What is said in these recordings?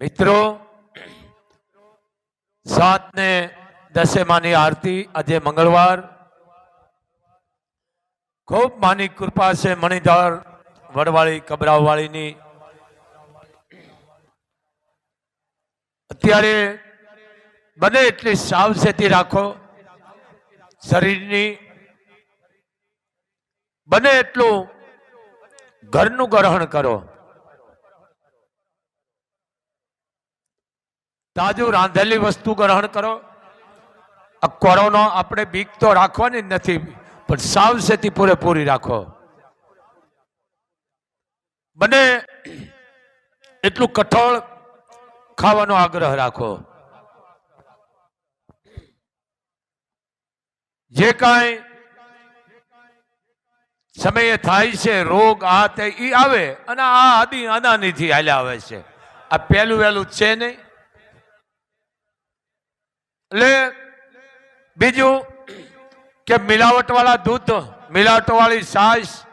મિત્રો સાત ને દસેમાની આરતી આજે મંગળવાર. ખૂબ માની કૃપા છે મણિધર વડવાળી કબરાવાળીની. અત્યારે બને એટલી સાવચેતી રાખો શરીરની. બને એટલું ઘરનું ગ્રહણ કરો. તાજું રાંધેલી વસ્તુ ગ્રહણ કરો. આ કોરોનો આપણે બીક તો રાખવાની જ નથી, પણ સાવચેતી પૂરેપૂરી રાખો. બને એટલું કઠોળ ખાવાનો આગ્રહ રાખો. જે કાંઈ સમયે થાય છે, રોગ આ તે એ આવે, અને આ આદિ અનાનીથી હાલ્યા આવે છે. આ પહેલું વહેલું છે નહીં. એટલે બીજું કે મિલાવટ વાળા દૂધ મિલાવટ વાળી મિલાવટવાળું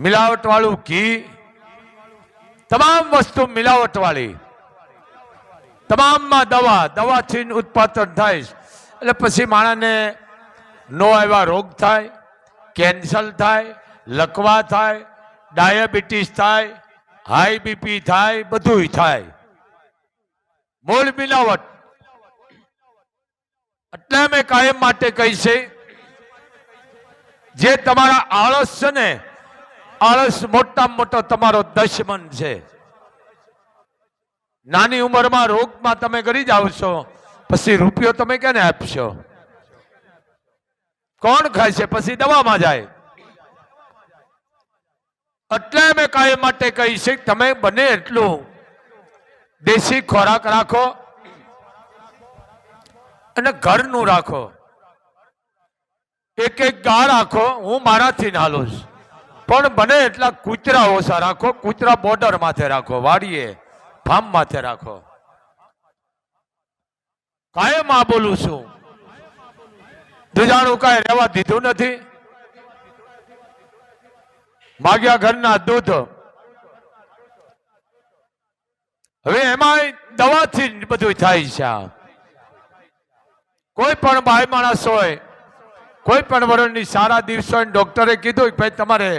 મિલાવટ વાળું ઘી, તમામ વસ્તુ મિલાવટ વાળી તમામમાં દવા, દવાથી ઉત્પાદન થાય. એટલે પછી માણસને નો એવા રોગ થાય, કેન્સર થાય, લકવા થાય, ડાયાબિટીસ થાય, હાઈ બીપી થાય, બધુંય થાય. મૂળ મિલાવટ. એટલે અમે કાયમ માટે કહી છે, જે તમારા આળસ છે ને, આળસ મોટામાં મોટો તમારો દશમન છે. નાની ઉંમરમાં રોગમાં તમે કરી જાવ છો, પછી રૂપિયો તમે કેને આપશો? કોણ ખાય છે? પછી દવામાં જાય. એટલે અમે કાયમ માટે કહી છે, તમે બને એટલું. દેશી ખોરાક રાખો અને ઘરનું રાખો. એક એક ગા રાખો હું મારાથી છું. પણ બને એટલા કૂતરા ઓછા રાખો, કૂતરા બોર્ડર માથે રાખો, વાડીએ ફાર્મ માથે રાખો. કાયમ આ બોલું છું. દુજાણું કાંઈ રહેવા દીધું નથી. માગ્યા ઘરના દૂધ. હવે એમાં દવાથી બધું થાય છે આ. કોઈ પણ બાય માણસ હોય, કોઈ પણ વરણની સારા દિવસો હોય ડોક્ટરે કીધું કે ભાઈ તમારે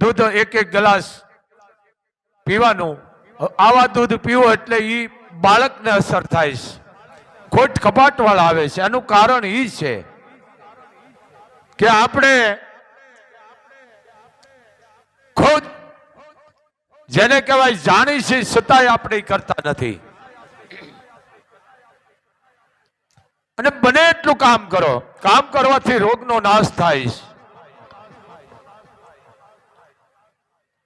દૂધ એક એક ગ્લાસ પીવાનું. આવા દૂધ પીવો એટલે એ બાળકને અસર થાય છે. ખોટ કપાટ વાળા આવે છે. એનું કારણ એ છે કે આપણે ખુદ જેને કહેવાય જાણી છે છતાંય આપણે કરતા નથી. અને બને એટલું કામ કરો. કામ કરવાથી રોગનો નાશ થાય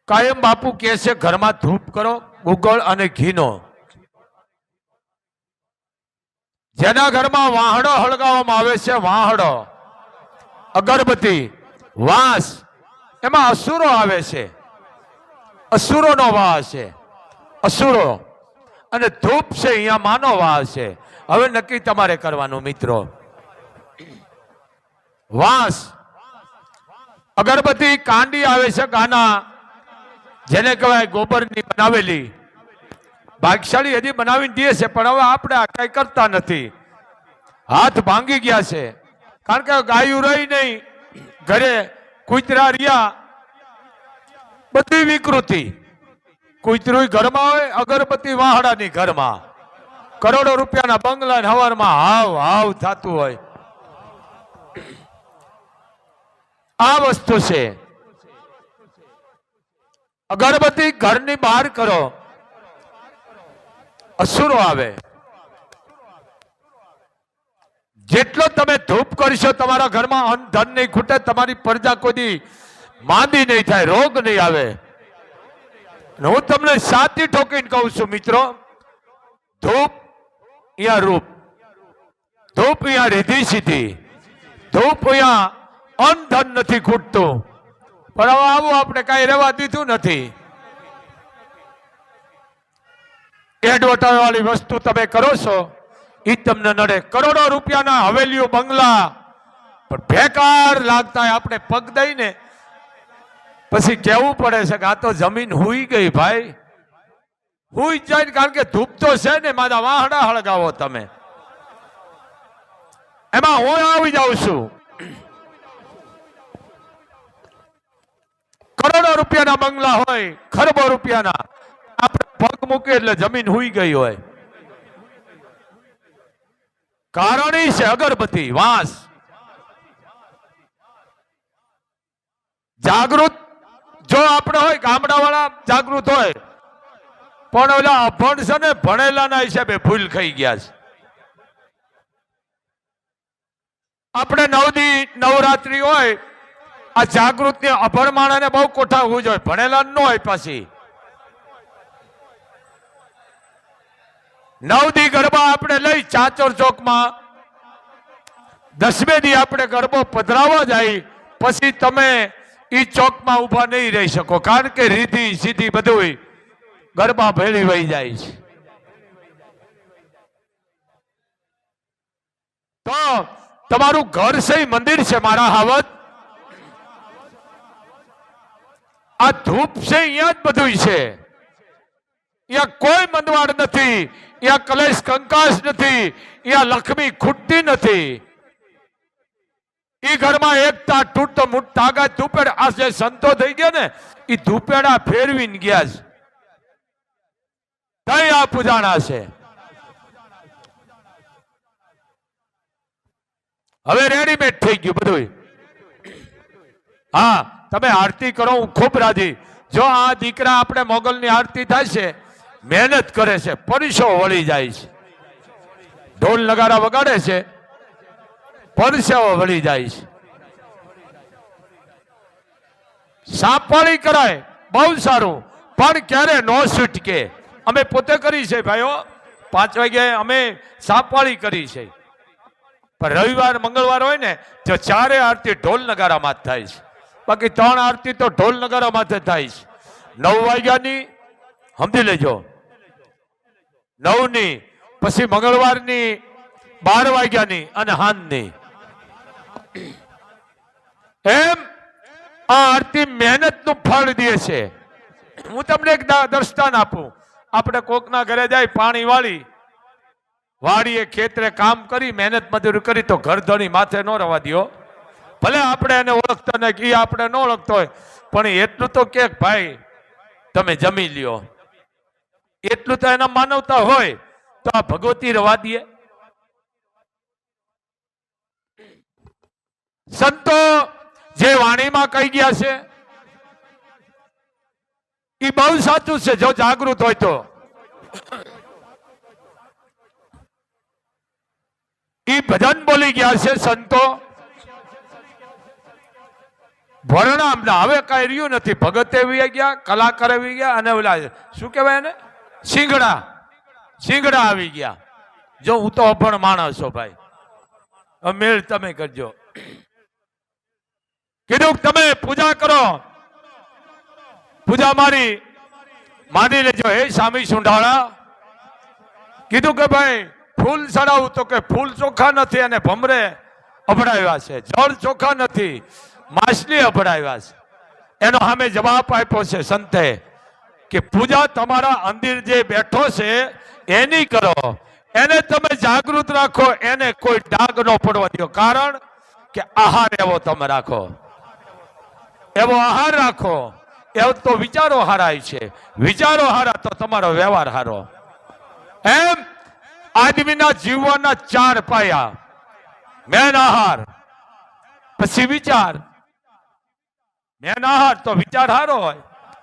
કાયમ બાપુ કહે છે, ઘરમાં ધૂપ કરો ગુગળ અને ઘીનો. જેના ઘરમાં વાહડો હળગાવવામાં આવે છે, વાહડો, અગરબત્તી, વાંસ, એમાં અસુરો આવે છે. અસુરોનો વાહ છે. અસુરો. અને ધૂપ છે, અહીંયા માનો વાહ છે. હવે નક્કી તમારે કરવાનું, મિત્રો. વાંસ. અગરબત્તી, કાંડી આવે છે ગાના, જેને કહેવાય ગોબરની બનાવેલી. ભાગશાળી હજી બનાવીને દે છે, પણ હવે આપણે આ કઈ કરતા નથી. હાથ ભાંગી ગયા છે. કારણ કે ગાયું રહી નહીં. ઘરે કૂતરા રહ્યા. બધી વિકૃતિ. કૂતરું ઘરમાં હોય, અગરબત્તી વાહડાની ઘરમાં. કરોડો રૂપિયાના બંગલા હવારમાં હાવ હાવ થતું હોય. આ વસ્તુ છે. અગરબત્તી ઘરની બહાર કરો. અસુરો આવે. જેટલો તમે ધૂપ કરશો તમારા ઘરમાં અન્ન ધન નહીં ખૂટે, તમારી પ્રજા કોઈ માંદી નહીં થાય, રોગ નહીં આવે. હું તમને સાચી ઠોકીને કહું છું, મિત્રો, ધૂપ અહીંયા रूप। ધૂપ યા રીધી સીધી ધૂપ યા અંધન નથી ખૂટતું પણ હવે આવું આપણે કઈ રહેવા દીધું નથી। એડવર્ટાઈઝ વાળી વસ્તુ તમે કરો છો એ તમને નડે. કરોડો રૂપિયાના હવેલીઓ બંગલા. પણ બેકાર લાગતા આપણે પગ દઈને. પછી કેવું પડે છે કે આ તો જમીન હુઈ ગઈ ભાઈ. હુઈ જાય કારણ કે ધૂપ તો છે ને, મારા વાહડા હળગાવો તમે. એમાં હું આવી જાઉં છું. કરોડો રૂપિયાના બંગલા હોય, ખરબો રૂપિયાના, આપણે પગ મૂકીએ એટલે જમીન હુઈ ગઈ હોય. કારણ છે અગરબત્તી, વાંસ. જાગૃત, જો આપણે હોય ગામડા વાળા જાગૃત હોય પણ ઓલા અભણ ને, ભણેલાના હિસાબે ભૂલ ખાઈ ગયા છે. આપણે નવદી નવરાત્રી હોય, આ જાગૃત ને અભણ માણસને બહુ કોઠા હોવું જોઈએ. ભણેલા ન હોય પાછી. નવદી ગરબા આપણે લઈ ચાચર ચોકમાં. દસમે દી આપણે ગરબો પધરાવવા જાય, પછી તમે ઈ ચોકમાં ઊભા નહીં રહી શકો. કારણ કે રીધી, સીધી બધું ગરબા ભેળી વહી જાય છે. તો તમારું ઘર છે મંદિર છે મારા હાવત? આ ધૂપ છે અહીંયા જ બધું છે. અહીંયા કોઈ મંદવાડ નથી. અહીંયા કલેશ કંકાસ નથી. અહીંયા લક્ષ્મી ખૂટતી નથી. ઈ ઘરમાં એકતા તૂટતો મૂટ તાકાત ધૂપેડ. આ જે સંતો થઈ ગયા ને એ ધૂપેડા ફેરવીને ગયા છે. આ પૂજાણા છે? હવે રેડીમેડ થઈ ગયું બધું હા, તમે આરતી કરો, હું ખૂબ રાજી. જો આ દીકરા આપણે મોગલની આરતી થાય છે, મહેનત કરે છે, પરસો વળી જાય છે. ઢોલ નગારા વગાડે છે પરસેવો વળી જાય છે. સાપવાળી કરાય, બહુ સારું. પણ ક્યારે નો છૂટકે? અમે પોતે કરી છે ભાઈઓ. પાંચ વાગ્યાએ અમે સાપવાળી કરી છે. પણ રવિવાર, મંગળવાર હોય ને, તો ચારે આરતી ઢોલ નગારામાં થાય છે. બાકી ત્રણ આરતી તો ઢોલ નગારામાં જ થાય છે. નવ વાગ્યાની, સમજી લેજો. નવની, પછી મંગળવારની, બાર વાગ્યાની અને હાંજની. એમ આ આરતી મહેનતનું ફળ દે છે. હું તમને એક દા- દ્રષ્ટાંત આપું. આપણે કોકના ઘરે જાય, પાણી વાળી, વાડીએ ખેતરે કામ કરી, મહેનત મજૂરી કરી, તો ઘર ધણી માથે ન રવા દ્યો. ભલે આપણે એને ઓળખતા ને એ આપણે ન ઓળખતો હોય, પણ એટલું તો કે ભાઈ, તમે જમી લ્યો. એટલું તો એના માનવતા હોય, તો આ ભગવતી રવા દે. સંતો જે વાણીમાં કહી ગયા છે એ બહુ સાચું છે, જો જાગૃત હોય તો. એ ભજન બોલી ગયા છે સંતો. ભરણામ હવે કઈ રહ્યું નથી. ભગત એવી ગયા, કલાકાર આવી ગયા, અને ઓલા, શું કહેવાય એને? સિંગડા સિંગડા આવી ગયા. જો હું તો અભણ માણસ છો ભાઈ. મેળ તમે કરજો. કીધું તમે પૂજા કરો. પૂજા મારી, માની લેજો, હે સ્વામી સુંઢાળા. કીધું કે ભાઈ, ફૂલ ચડાવું તો કે ફૂલ ચોખ્ખા નથી અને ભમરે અભડાવ્યા છે. જળ ચોખ્ખા નથી, માછલી અભડાવ્યા છે. એનો સામે જવાબ આપ્યો છે, સંતે, કે પૂજા તમારા અંદિર જે બેઠો છે, એની કરો. એને તમે જાગૃત રાખો, એને કોઈ ડાગ ન પડવા દો. કારણ કે આહાર એવો તમે રાખો. એવો આહાર રાખો. એવો તો વિચારો હારાય છે. વિચારો હારા તો તમારો વ્યવહાર હારો. એમ આદમીના જીવવાના ચાર પાયા. મેન આહાર, પછી વિચાર. મેન આહાર તો વિચાર હારો હોય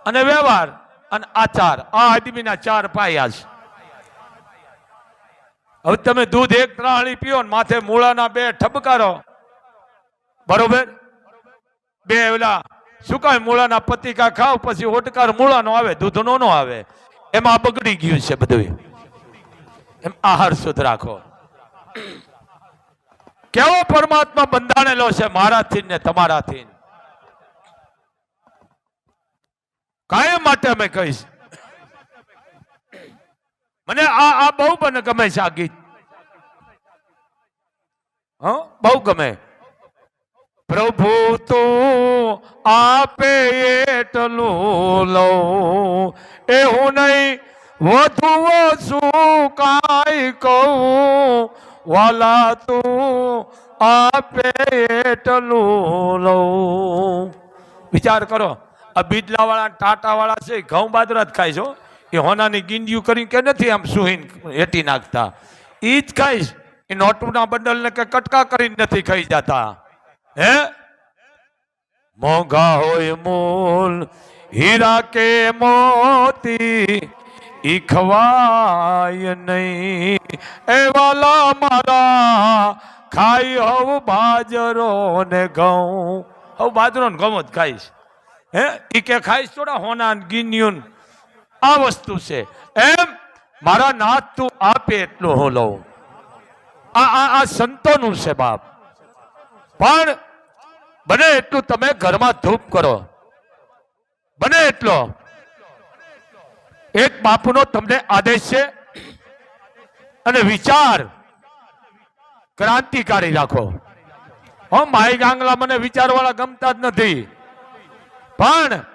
અને વ્યવહાર અને આચાર. આ આદમીના ચાર પાયા છે. હવે તમે દૂધ એક ત્રાણી પીઓ ને માથે મૂળાના બે ઠપકારો બરોબર? બે ઓલા શું કાંઈ મૂળાના પતિકા ખાવ પછી ઓટકાર મૂળાનો આવે, દૂધનો નો આવે? એમાં બગડી ગયું છે બધું એમ આહાર શુદ્ધ રાખો. કેવો પરમાત્મા બંધાણેલો છે મારાથી ને તમારાથી? કાયમ માટે અમે કહીશ. મને આ આ બહુ મને ગમે છે આ ગીત. હ? બહુ ગમે. પ્રભુ તું આપે એટલું લઉં. એ હું નહીં વધુ શું કાંઈ કહું? વાલા, તું આપે એટલું લઉં. વિચાર કરો, આ બીડલાવાળા ટાટાવાળા છે, ઘઉં બાદરા જ ખાય છો એ હોનાની ગીંડિયું કરી કે નથી આમ સુહીન હેટી નાખતા? એ જ ખાઈશ. એ નોટુના બંડલને કે કટકા કરીને નથી ખાઈ જતા. હે? મોંઘા હોય મૂલ, હીરા કે મોતી, ઈખવાય ખવાય નહીં. એ વાલા મારા, ખાઈ હવ બાજરો ને ઘઉં. હવ બાજરો ને ઘઉં જ ખાઈશ. હે? ઈ કે ખાઈશ થોડા હોના ગીન્યુન. આ વસ્તુ છે. એમ મારા નાથ તું આપે એટલું હું લઉં. આ આ સંતોનું છે બાપ. પણ બને એટલું તમે ઘરમાં ધૂપ કરો. બને એટલો. એક બાપુનો તમને આદેશ છે અને વિચાર. ક્રાંતિકારી રાખો. હો માઈ ગાંગલા મને વિચારવાળા ગમતા જ નથી. પણ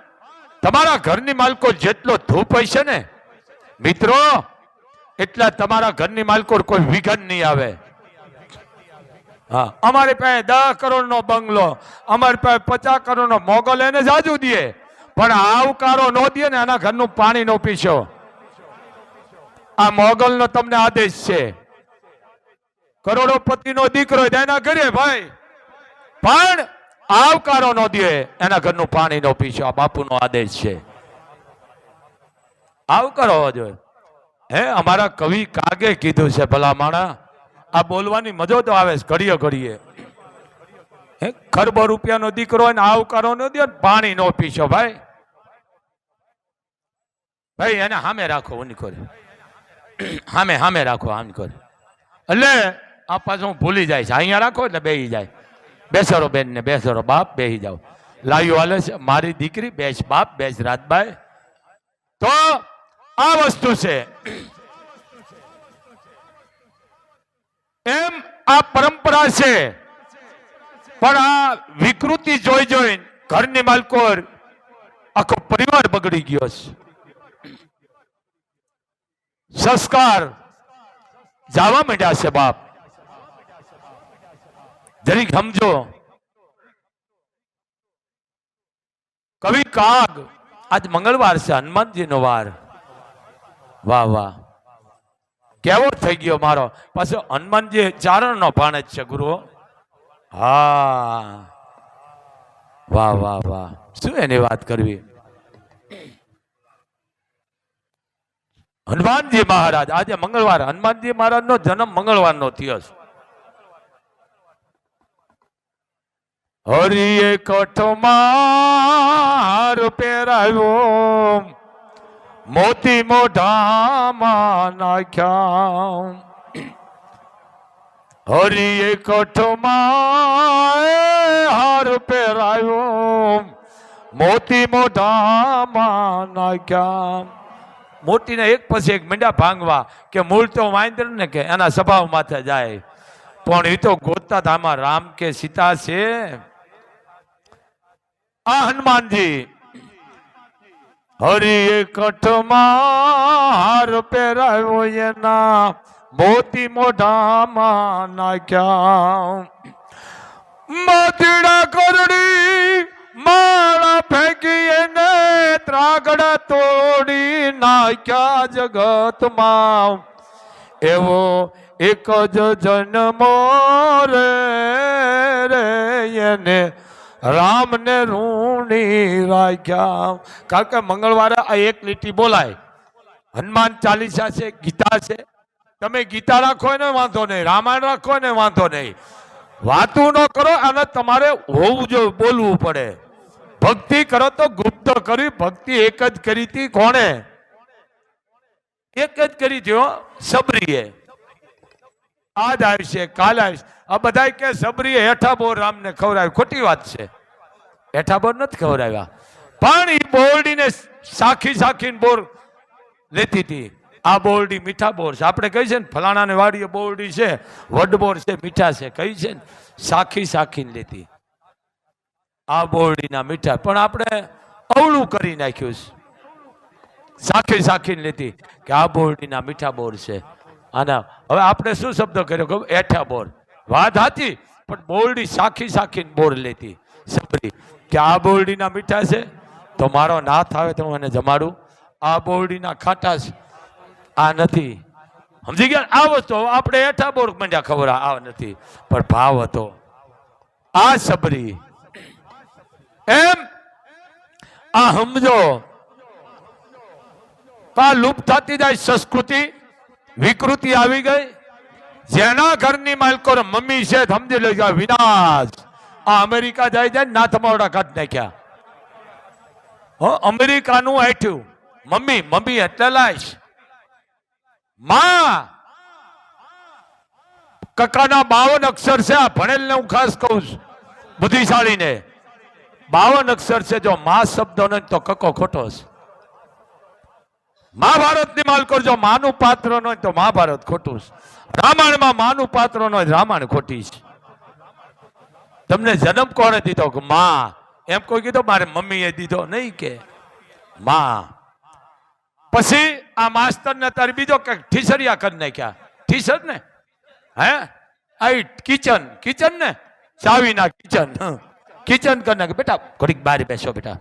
તમારા ઘરની માલકો જેટલો ધૂપ હોય છે ને, મિત્રો, એટલા તમારા ઘરની માલકો કોઈ વિઘન નહીં આવે. હા. અમારી પાસે દસ કરોડ નો બંગલો, અમારી પાસે પચાસ કરોડ નો મોગલ, એને જાજુ દે. પણ આવકારો ન દે ને એના ઘરનું પાણી નો પીશો. આ મોગલ નો તમને આદેશ છે. કરોડોપતિનો દીકરો એના ઘરે ભાઈ. પણ આવકારો નો દે, એના ઘરનું પાણી નો પીશો. આ બાપુનો આદેશ છે. આવકારો હોવો જોઈએ. હે, અમારા કવિ કાગે કીધું છે, ભલા માણા? આ બોલવાની મજો તો આવે છે, ઘડીએ ઘડીએ. હે, ખરબો રૂપિયાનો દીકરો હોય ને આવકારો ન દે પાણી નો પીશો ભાઈ. ભાઈ, એને સામે રાખો ઉનીકોરે સામે સામે રાખો, આમ કરે. એટલે આ પાછું હું ભૂલી જાય છે. અહીંયા રાખો એટલે બેહી જાય. બેસરો બેન ને બેસરો બાપ, બેહી જાઓ. લાવ્યો હાલે છે, મારી દીકરી, બેસ બાપ, બેસ રાતભાઈ તો આ વસ્તુ છે. એમ આ પરંપરા છે. પણ આ વિકૃતિ જોઈ જોઈ ઘરની માલકો આખો પરિવાર બગડી ગયો છે. સંસ્કાર જાવા માંડ્યા છે બાપ. જરીક સમજો. કવિ કાગ આજ મંગળવાર છે હનુમાનજી નો વાર. વાહ વાહ. કેવો થઈ ગયો મારો? પાછો હનુમાનજી ચારણ નો ભાણ જ છે ગુરુ હા. વાહ વાહ વાહ. શું એની વાત કરવી? હનુમાનજી મહારાજ, આજે મંગળવાર. હનુમાનજી મહારાજ નો જન્મ મંગળવાર નો થયો છે. હરિએ કઠમાર પહેરાવ્યો. મોતી મોઢામાં નાખ્યા. હરિએ કઠમાં હાર પહેરાયો. મોતી મોઢામાં નાખ્યા. મોતીને એક પછી એક મીંડા ભાંગવા કે મૂળ તો વાંદર ને કે એના સ્વભાવ માથે જાય. પણ એ તો ગોતતા આમાં રામ કે સીતા છે. આ હનુમાનજી હરિએ કઠમાં હાર પહેરાવ્યો એના મોતી મોઢામાં નાખ્યા. મધડા કરડી માળા ફેંકી એને ત્રાગડા તોડી નાખ્યા જગતમાં. એવો એક જ જન્મો રે એને રામને ઋણી રાખ્યા. કારણ કે મંગળવારે આ એક લીટી બોલાય. હનુમાન ચાલીસા છે, ગીતા છે. તમે ગીતા રાખો ને વાંધો નહીં, રામાયણ રાખો ને વાંધો નહીં. વાતું ન કરો અને તમારે હોવું જોઈએ બોલવું પડે. ભક્તિ કરો તો ગુપ્ત કરી, ભક્તિ એક જ કરી હતી, કોણે? એક જ કરી હતી સબરીએ. આજ આવશે, કાલ આવશે. આ બધા કે સબરીએ હેઠા બોર રામને ખવડાવ્યું. ખોટી વાત છે. હેઠા બોર નથી ખવડાવ્યા. પણ એ બોરડીને સાખી સાખીને બોર લેતી હતી. આ બોરડી મીઠા બોર છે. આપણે કહી છે ને, ફલાણાને વાડીએ બોરડી છે, વડબોર છે, મીઠા છે. કહી છે ને, સાખી સાખીને લેતી. આ બોરડીના મીઠા. પણ આપણે અવળું કરી નાખ્યું છે. સાખી સાખીને લેતી. કે આ બોરડીના મીઠા બોર છે. આના હવે આપણે શું શબ્દ કર્યો કે એઠા બોર. વાત હતી, પણ બોરડી સાખી સાખીને બોર લેતી. સબરી કે આ બોરડીના મીઠા છે? તો મારો નાથ આવે તો હું એને જમાડું. આ બોરડીના ખાટા છે. આ નથી. સમજી ગયા? આ વસ્તુ આપણે એઠા બોર મંડ્યા, ખબર આ નથી. પણ ભાવ હતો. આ સબરી. એમ? આ સમજો આ લુપ્ત થતી જાય સંસ્કૃતિ. વિકૃતિ આવી ગઈ. જેના ઘરની માલકો મમ્મી છે, સમજી લેજો વિનાશ. આ અમેરિકા જાય જાય ને તમારા કાઢ નાખ્યા. હો, અમેરિકાનું હેઠ્યું મમ્મી મમ્મી, એટલે લાયશમાં! કકાના બાવન અક્ષર છે, આ ભણેલ ને હું ખાસ કહું છું, બુદ્ધિશાળીને. બાવન અક્ષર છે, જો મા શબ્દ ન તો કકો ખોટો છે. મહાભારતની માલ જો માનું પાત્ર ન તો મહાભારત ખોટું છે. રામાયણમાં માનું પાત્ર નો રામાયણ ખોટી છે. તમને જન્મ કોણે દીધો? કે માં. એમ કોઈ કીધો, મારે મમ્મીએ દીધો. નહીં કે. માં. પછી આ માસ્તર ને તારે બીજો કે ઠીસરિયા કરી નાખ્યા. ઠીસર ને? હે? આ કિચન. કિચન ને? ચાવીના કિચન. કિચન કરી નાખે બેટા, ઘડીક બહાર બેસો બેટા.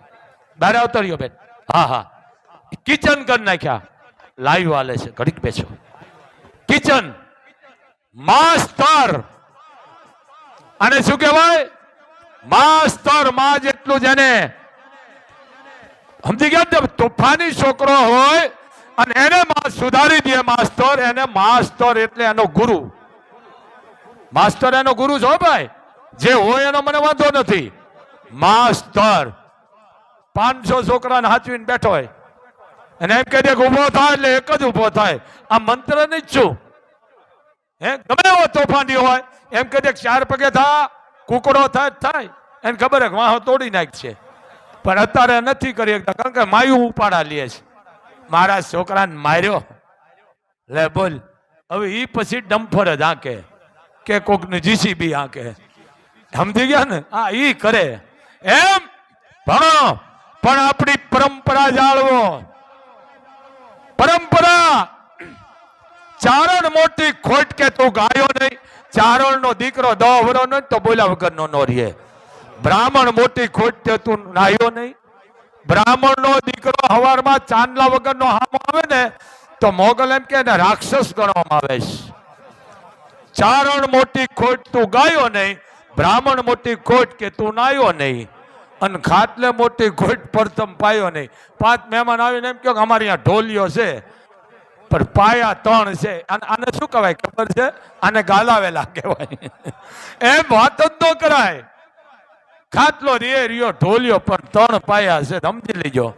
બહાર આવતો રહ્યો બેટ હા હા. કિચન કરી નાખ્યા. લાઈવ હાલે છે. ઘડીક બેસો. કિચન. માસ્તર. અને શું કહેવાય? માસ્તર, માં જેટલું જેને સમજી ગયા તોફાની છોકરો હોય અને એને સુધારી દે માસ્તર, એને માસ્તર એટલે એનો ગુરુ. માસ્તર એનો ગુરુ છો ભાઈ. જે હોય એનો મને વાંધો નથી. માસ્તર. પાંચસો છોકરાને હાચવીને બેઠો હોય. અને એમ કહી દે ઊભો થાય એટલે એક જ ઊભો થાય. આ મંત્ર નહીં છું. હે? ગમે એવો તોફાની હોય, એમ કે દે ચાર પગે થા કુકડો થાય થાય. એને ખબર કે વાહ તોડી નાખશે પણ અત્યારે નથી કરી શકતા, કારણ કે માયું ઉપાડા લે છે. મારા છોકરાને માર્યો. લે બોલ, હવે ઈ પછી ડમ્ફર જ આંકે. કે કોકને જીસીબી આંકે. સમજી ગયા ને? હા, ઈ કરે. એમ? ભણો. પણ આપણી પરંપરા જાળવો. પરંપરા ચારણ મોટી ખોટ કે તું ગાયો નહીં. ચારણ નો દીકરો દહ વરો નહીં તો બોલ્યા વગર નો નો રહે. બ્રાહ્મણ મોટી ખોટ કે તું નાહ્યો નહીં. બ્રાહ્મણ નો દીકરો હવારમાં ચાંદલા વગર નો હામ આવે ને, તો મોગલ એમ કે રાક્ષસ ગણવામાં આવે છે. ચારણ મોટી ખોટ તું ગાયો નહીં, બ્રાહ્મણ મોટી ખોટ કે તું નાયો નહીં. અને ખાટલે મોટી ખોટ પ્રથમ પાયો નહીં. પાંચ મહેમાન આવીને એમ કહો કે અમારે અહીંયા ઢોલિયો છે. પણ પાયા ત્રણ છે. અને આને શું કહેવાય? ખબર છે? આને ગાલાવેલા કહેવાય એમ વાત જ ન કરાય. ખાટલો રે, રહ્યો, ઢોલ્યો પણ ત્રણ પાયા છે. સમજી લેજો.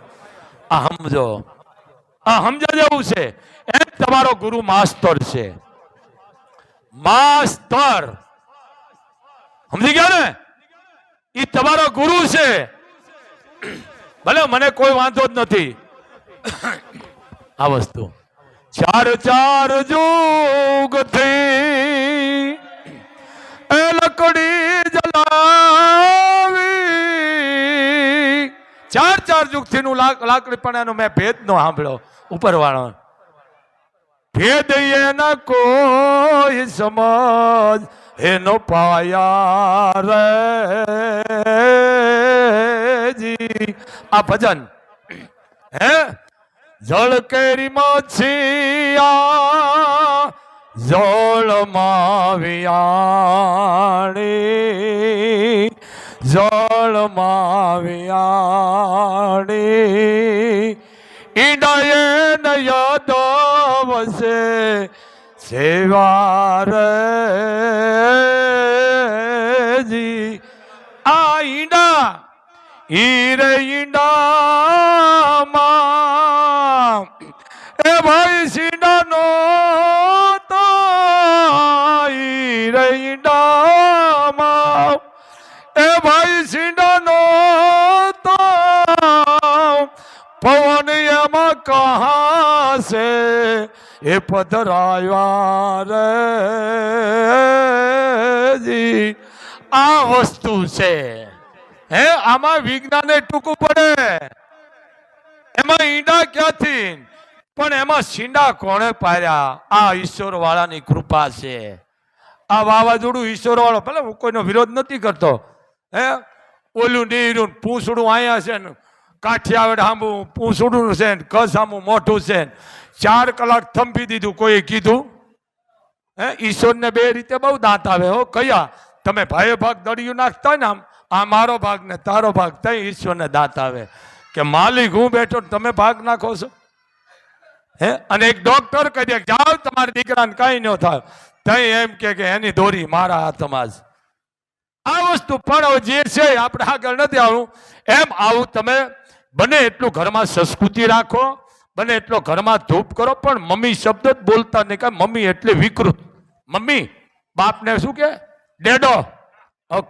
આ સમજો. આ સમજા જેવું છે. એમ તમારો ગુરુ માસ્તર છે. માસ્તર. સમજી ગયા ને? એ તમારો ગુરુ છે. ભલે મને કોઈ વાંધો જ નથી. આ વસ્તુ. ચાર ચાર જુગથી એ લકડી જલાવી. ચાર ચાર જુગથી નું લાકડી પણ એનો મેં ભેદ નો સાંભળ્યો. ઉપરવાળો, ભેદ એના કોઈ સમજ એનો પાયા જી આ ભજન, હે? જળ કેરી મછિયા જળ માવિયાણી જળ માવિયાણી ઈડાએ નયદ વસે સેવા જી. આ ઈંડા ઈરે ઈંડામાં એ ભાઈ ઈરે ઈંડામાં એ ભાઈ સીડાનો તો પવન એમાં કહા છે એ પધરાયા રે જી આ વસ્તુ છે. હે, આમાં વિજ્ઞાને ટૂંકું પડે. એમાં ઈંડા ક્યાંથી? પણ એમાં સીંડા કોણે પાર્યા આ ઈશ્વર વાળાની કૃપા છે. આ વાવાઝોડું ઈશ્વર વાળો ભલે હું કોઈનો વિરોધ નથી કરતો, હે? ઓલું નીરું પૂંછડું અહીંયા છે ને, કાઠિયાવાડ સાંભું પૂંછડું છે ને કસ આંબું મોઢું છે ચાર કલાક થંભી દીધું કોઈએ કીધું? હે? ઈશ્વરને બે રીતે બહુ દાંત આવે, હો? કયા? તમે ભાઈ ભાગ દળિયું નાખતા ને આમ, આ મારો ભાગ ને તારો ભાગ, તઈ ઈશ્વરને દાંત આવે. કે માલિક, હું બેઠો તમે ભાગ નાખો છો? હે? અને એક ડોક્ટર કહી દે જાઓ, તમારા દીકરાને કઈ ન થાય. તઈ એમ કે, એની દોરી મારા હાથમાં જ. આ વસ્તુ પણ જે છે આપણે આગળ નથી આવું એમ આવું તમે બને એટલું ઘરમાં સંસ્કૃતિ રાખો, બને એટલો ઘરમાં ધૂપ કરો, પણ મમ્મી શબ્દ જ બોલતા નહીં. કે મમ્મી એટલે વિકૃત. મમ્મી, બાપને શું કે? ડેડો.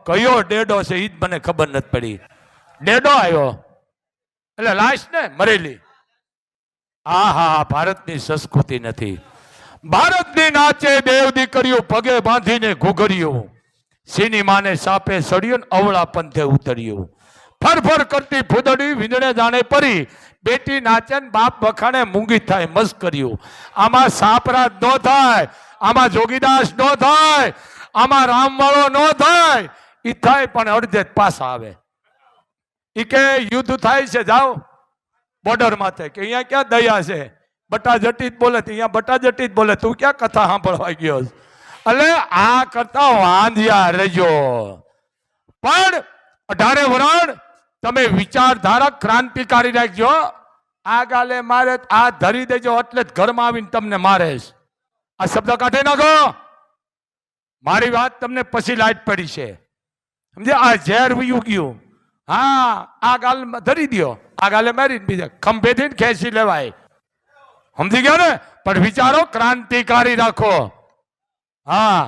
કયો ડેડો છે એ જ મને ખબર નથી પડી. ડેડો આવ્યો. એટલે લાશ ને મરેલી. આ ભારતની સંસ્કૃતિ નથી. ભારતની નાચે દેવ દીકરીઓ પગે બાંધીને ઘૂઘર્યું સિનેમાને સાપે સડ્યું અવળા પંથે ઉતર્યું. ફરફર કરતી ફૂદડી વીંદણે જાણે પરી બેટી નાચે બાપ વખાણે મૂંગી થાય, મસ્ત કર્યું. આમાં સાપરાજ ન થાય, આમાં જોગીદાસ ન થાય, આમાં રામવાળો ન થાય. ઈ થાય પણ અડધે પાછા આવે. ઈ કે યુદ્ધ થાય છે, જાઓ. બોર્ડર માથે કે અહીંયા ક્યાં દયા છે? બટા જટી જ બોલે અહીંયા બટા જટી જ બોલે તું ક્યાં કથા સાંભળવા ગયો? એટલે આ કરતા વાંધ્યા રહેજો. પણ અઢારે વરણ તમે વિચારધારા ક્રાંતિકારી રાખજો. આ ગાલે મારે આ ધરી દેજો એટલે જ ઘરમાં આવીને તમને મારે. આ શબ્દ કાઢી નાખો. મારી વાત તમને પછી લાઈટ પડી છે. સમજે આ ઝેર વયું ગયું. હા, આ ગાલ ધરી દ્યો. આ ગાલે મારી બીજા ખંભેથી ખેંચી લેવાય સમજી ગયા ને પણ વિચારો ક્રાંતિકારી રાખો હા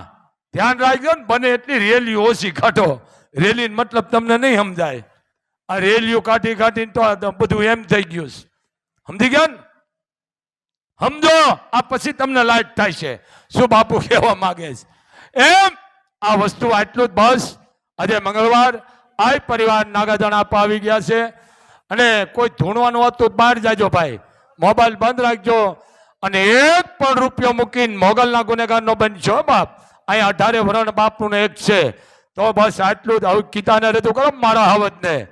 ધ્યાન રાખજો ને બને એટલી રેલીઓ ઓછી કાઢો રેલી મતલબ તમને નહીં સમજાય આ રેલીઓ કાઢી કાઢીને તો બધું એમ થઈ ગયું છે સમજી ગયા ને સમજો આ પછી તમને લાઈટ થાય છે શું બાપુ કહેવા માંગે છે એમ આ વસ્તુ આટલું જ બસ આજે મંગળવાર આ પરિવાર નાગાજણ આપવા આવી ગયા છે અને કોઈ ધૂણવાનું હતું બહાર જાજો ભાઈ. મોબાઈલ બંધ રાખજો. અને એક પણ રૂપિયો મૂકીને મોગલના ગુનેગારનો બનશો બાપ, અહીંયા અઢારે વરણ બાપનું એક છે. તો બસ આટલું જ. હવે કીતાને રજૂ કરો, મારા હવતને.